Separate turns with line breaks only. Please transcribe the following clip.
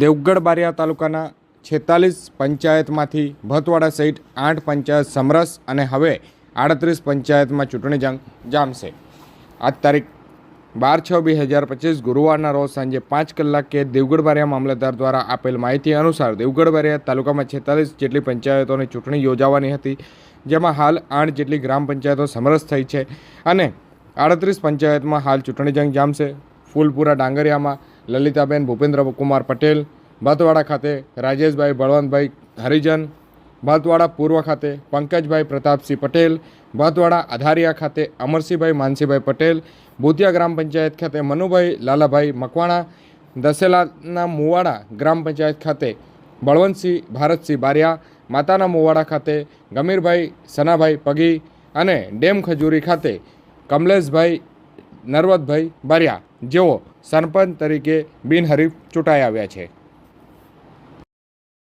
દેવગઢ બારિયા તાલુકાના છેતાલીસ પંચાયતમાંથી ભતવાડા સહિત આઠ પંચાયત સમરસ અને હવે આડત્રીસ પંચાયતમાં ચૂંટણી જંગ, જામશે. આજ તારીખ બાર છ બે હજાર પચીસ ગુરુવારના રોજ સાંજે પાંચ કલાકે દેવગઢ બારિયા મામલતદાર દ્વારા આપેલ માહિતી અનુસાર દેવગઢ બારિયા તાલુકામાં છેતાલીસ જેટલી પંચાયતોની ચૂંટણી યોજાવાની હતી, જેમાં હાલ આઠ જેટલી ગ્રામ પંચાયતો સમરસ થઈ છે અને આડત્રીસ પંચાયતમાં હાલ ચૂંટણી જંગ, જામશે. ફૂલપુરા, ડાંગરિયામાં લલિતાબેન ભૂપેન્દ્રકુમાર પટેલ, ભાતવાડા ખાતે રાજેશભાઈ બળવંતભાઈ હરિજન, ભાતવાડા પૂર્વ ખાતે પંકજભાઈ પ્રતાપસિંહ પટેલ, ભાતવાડા આધારિયા ખાતે અમરસિંહભાઈ માનસીભાઈ પટેલ, ભૂતિયા ગ્રામ પંચાયત ખાતે મનુભાઈ, લાલાભાઈ મકવાણા દસેલાના મુવાડા ગ્રામ પંચાયત ખાતે બળવંતસિંહ, ભારતસિંહ બારિયા, માતાના મુવાડા ખાતે ગમીરભાઈ, સનાભાઈ પગી અને ડેમ ખજૂરી ખાતે કમલેશભાઈ, નરવતભાઈ બારિયા. જેઓ સરપંચ તરીકે બિનહરીફ ચૂંટાઈ આવ્યા છે.